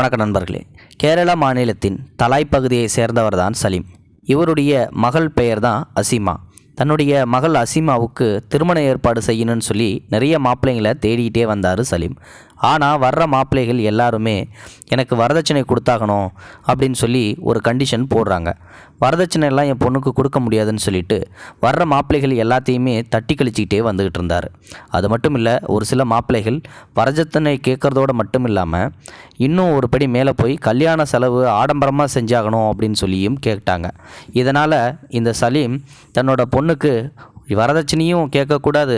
வணக்க நண்பர்களே. கேரளா மாநிலத்தின் தலாய் பகுதியை சேர்ந்தவர்தான் சலீம். இவருடைய மகள் பெயர் தான் அசீமா. தன்னுடைய மகள் அசீமாவுக்கு திருமண ஏற்பாடு செய்யணும்னு சொல்லி நிறைய மாப்பிள்ளைங்களை தேடிக்கிட்டே வந்தார் சலீம். ஆனால் வர்ற மாப்பிள்ளைகள் எல்லாருமே எனக்கு வரதட்சணை கொடுத்தாகணும் அப்படின்னு சொல்லி ஒரு கண்டிஷன் போடுறாங்க. வரதட்சணை எல்லாம் என் பொண்ணுக்கு கொடுக்க முடியாதுன்னு சொல்லிட்டு வர்ற மாப்பிள்ளைகள் எல்லாத்தையுமே தட்டி கழிச்சிக்கிட்டே வந்துக்கிட்டு இருந்தார். அது மட்டும் இல்லை ஒரு சில மாப்பிள்ளைகள் வரதட்சணை கேட்குறதோட மட்டும் இல்லாமல் இன்னும் ஒரு படி மேலே போய் கல்யாண செலவு ஆடம்பரமாக செஞ்சாகணும் அப்படின்னு சொல்லியும் கேட்டாங்க. இதனால் இந்த சலீம் தன்னோட பொண்ணுக்கு வரதட்சணையும் கேட்கக்கூடாது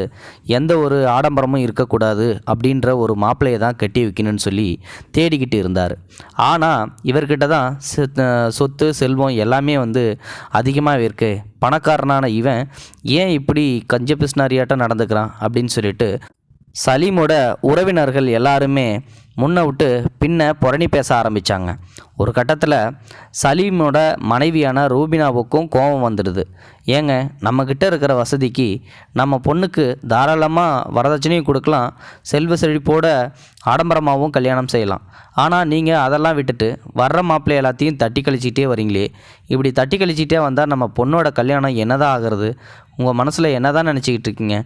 எந்த ஒரு ஆடம்பரமும் இருக்கக்கூடாது அப்படின்ற ஒரு மாப்பிள்ளையை தான் கட்டி வைக்கணும்னு சொல்லி தேடிக்கிட்டு இருந்தார். ஆனால் இவர்கிட்ட தான் சொத்து செல்வம் எல்லாமே வந்து அதிகமாக இருக்கு. பணக்காரனான இவன் ஏன் இப்படி கஞ்ச பிஸ்னாரியாட்டம் நடந்துக்கிறான் அப்படின்னு சொல்லிட்டு சலீமோட உறவினர்கள் எல்லாருமே முன்ன விட்டு பின்ன புரணி பேச ஆரம்பித்தாங்க ஒரு கட்டத்தில் சலீமோட மனைவியான ரூபினாவுக்கும் கோபம் வந்துடுது. ஏங்க நம்மக்கிட்ட இருக்கிற வசதிக்கு நம்ம பொண்ணுக்கு தாராளமாக வரதட்சணையும் கொடுக்கலாம் செல்வ செழிப்போட ஆடம்பரமாகவும் கல்யாணம் செய்யலாம். ஆனால் நீங்கள் அதெல்லாம் விட்டுட்டு வர்ற மாப்பிள்ளை எல்லாத்தையும் தட்டி கழிச்சிக்கிட்டே வரீங்களே. இப்படி தட்டி கழிச்சிக்கிட்டே வந்தால் நம்ம பொண்ணோட கல்யாணம் என்னதான் ஆகிறது? உங்கள் மனசில் என்னதான் நினச்சிக்கிட்டு இருக்கீங்க?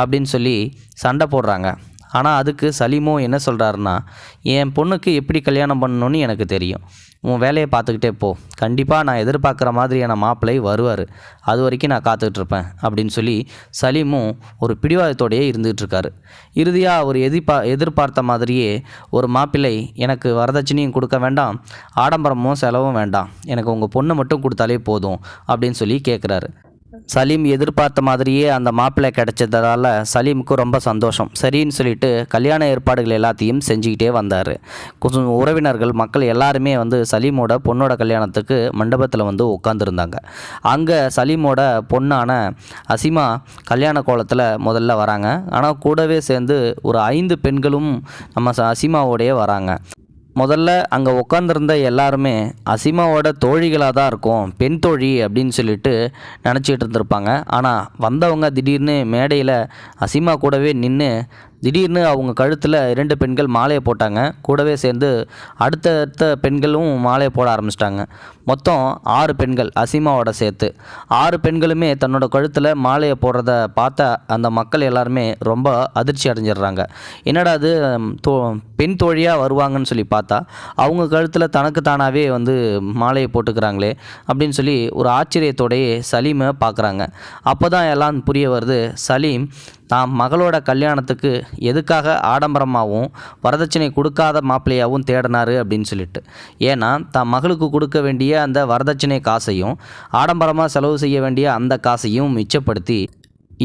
அப்படின்னு சொல்லி சண்டை போடுறாங்க. ஆனால் அதுக்கு சலீமோ என்ன சொல்கிறாருன்னா என் பொண்ணுக்கு எப்படி கல்யாணம் பண்ணணும்னு எனக்கு தெரியும். உன் வேலையை பார்த்துக்கிட்டே போ. கண்டிப்பாக நான் எதிர்பார்க்குற மாதிரியான மாப்பிள்ளை வருவார். அது வரைக்கும் நான் காத்துக்கிட்டு இருப்பேன் அப்படின்னு சொல்லி சலீமும் ஒரு பிடிவாதத்தோடையே இருந்துகிட்ருக்காரு இறுதியாக அவர் எதிர்பா எதிர்பார்த்த மாதிரியே ஒரு மாப்பிள்ளை எனக்கு வரதட்சணையும் கொடுக்க வேண்டாம். ஆடம்பரமும் செலவும் வேண்டாம். எனக்கு உங்கள் பொண்ணை மட்டும் கொடுத்தாலே போதும். அப்படின்னு சொல்லி கேட்குறாரு சலீம் எதிர்பார்த்த மாதிரியே அந்த மாப்பிள்ளை கிடைச்சதால சலீமுக்கு ரொம்ப சந்தோஷம். சரின்னு சொல்லிட்டு கல்யாண ஏற்பாடுகள் எல்லாத்தையும் செஞ்சுக்கிட்டே வந்தார். கொஞ்சம் உறவினர்கள் மக்கள் எல்லாருமே வந்து சலீமோட பொண்ணோட கல்யாணத்துக்கு மண்டபத்தில் வந்து உட்காந்துருந்தாங்க அங்கே சலீமோட பொண்ணான அசிமா கல்யாண கோலத்தில் முதல்ல வராங்க. ஆனால் கூடவே சேர்ந்து ஒரு ஐந்து பெண்களும் நம்ம ச- வராங்க. முதல்ல அங்கே உட்காந்துருந்த எல்லாருமே அசிமாவோட தோழிகளாக தான் இருக்கும் பெண் தோழி அப்படின்னு சொல்லிட்டு நினச்சிட்டு இருந்திருப்பாங்க. ஆனால் வந்தவங்க திடீர்னு மேடையில் அசிமா கூடவே நின்று திடீர்னு அவங்க கழுத்தில் இரண்டு பெண்கள் மாலையை போட்டாங்க. கூடவே சேர்ந்து அடுத்தடுத்த பெண்களும் மாலையை போட ஆரம்பிச்சிட்டாங்க. மொத்தம் ஆறு பெண்கள் அசிமாவோட சேர்த்து. ஆறு பெண்களுமே தன்னோட கழுத்தில் மாலையை போடுறத பார்த்த அந்த மக்கள் எல்லாருமே ரொம்ப அதிர்ச்சி அடைஞ்சிடுறாங்க. என்னடா அது தோ பெண் தோழியாக வருவாங்கன்னு சொல்லி பார்த்தா அவங்க கழுத்தில் தனக்கு தானாகவே வந்து மாலையை போட்டுக்கிறாங்களே அப்படின்னு சொல்லி ஒரு ஆச்சரியத்தோடையே சலீமை பார்க்குறாங்க. அப்போ தான் எல்லாம் புரிய வருது சலீம் தான் மகளோட கல்யாணத்துக்கு எதுக்காக ஆடம்பரமாகவும் வரதட்சணை கொடுக்காத மாப்பிள்ளையாகவும் தேடினாரு அப்படின்னு சொல்லிட்டு. ஏன்னா தான் மகளுக்கு கொடுக்க வேண்டிய அந்த வரதட்சணை காசையும் ஆடம்பரமாக செலவு செய்ய வேண்டிய அந்த காசையும் மிச்சப்படுத்தி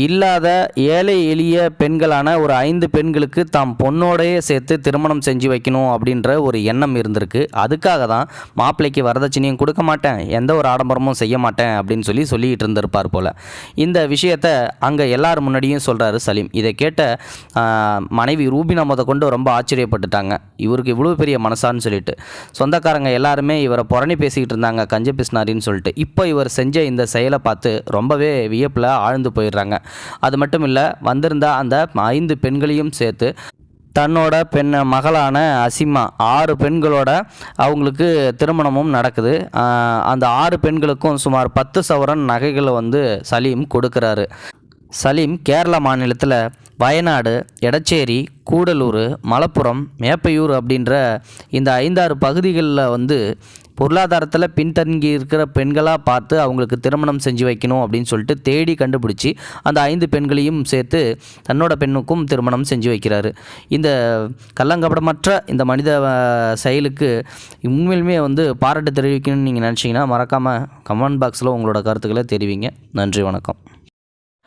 இல்லாத ஏழை எளிய பெண்களான ஒரு ஐந்து பெண்களுக்கு தாம் பொண்ணோடையே சேர்த்து திருமணம் செஞ்சு வைக்கணும் அப்படின்ற ஒரு எண்ணம் இருந்திருக்கு. அதுக்காக தான் மாப்பிள்ளைக்கு வரதட்சணையும் கொடுக்க மாட்டேன் எந்த ஒரு ஆடம்பரமும் செய்ய மாட்டேன் அப்படின்னு சொல்லி சொல்லிக்கிட்டு இருந்திருப்பார் போல். இந்த விஷயத்த அங்கே எல்லார் முன்னாடியும் சொல்கிறாரு சலீம். இதை கேட்ட மனைவி ரூபினா முத கொண்டு ரொம்ப ஆச்சரியப்பட்டுட்டாங்க. இவருக்கு இவ்வளோ பெரிய மனசான்னு சொல்லிட்டு. சொந்தக்காரங்க எல்லாருமே இவரை புரணி பேசிக்கிட்டு இருந்தாங்க கஞ்ச பிஸ்னாரின்னு சொல்லிட்டு. இப்போ இவர் செஞ்ச இந்த செயலை பார்த்து ரொம்பவே வியப்பில் ஆழ்ந்து போயிடுறாங்க. அது மட்டும் இல்லை வந்திருந்த அந்த ஐந்து பெண்களையும் சேர்த்து தன்னோட பெண் மகளான அசிமா ஆறு பெண்களோட அவங்களுக்கு திருமணமும் நடக்குது. அந்த ஆறு பெண்களுக்கும் சுமார் பத்து சவரன் நகைகளை வந்து சலீம் கொடுக்குறாரு. சலீம் கேரளா மாநிலத்தில் வயநாடு எடச்சேரி கூடலூர் மலப்புரம் மேப்பையூர் அப்படின்ற இந்த ஐந்தாறு பகுதிகளில் வந்து பொருளாதாரத்தில் பின்தங்கி இருக்கிற பெண்களாக பார்த்து அவங்களுக்கு திருமணம் செஞ்சு வைக்கணும் அப்படின்னு சொல்லிட்டு தேடி கண்டுபிடிச்சி அந்த ஐந்து பெண்களையும் சேர்த்து தன்னோட பெண்ணுக்கும் திருமணம் செஞ்சு வைக்கிறாரு. இந்த கள்ளங்கபடமற்ற இந்த மனித செயலுக்கு உண்மையிலுமே வந்து பாராட்டு தெரிவிக்கணும்னு நீங்கள் நினச்சிங்கன்னா மறக்காமல் கமெண்ட் பாக்ஸில் உங்களோட கருத்துக்களை தெரிவிங்க. நன்றி வணக்கம்.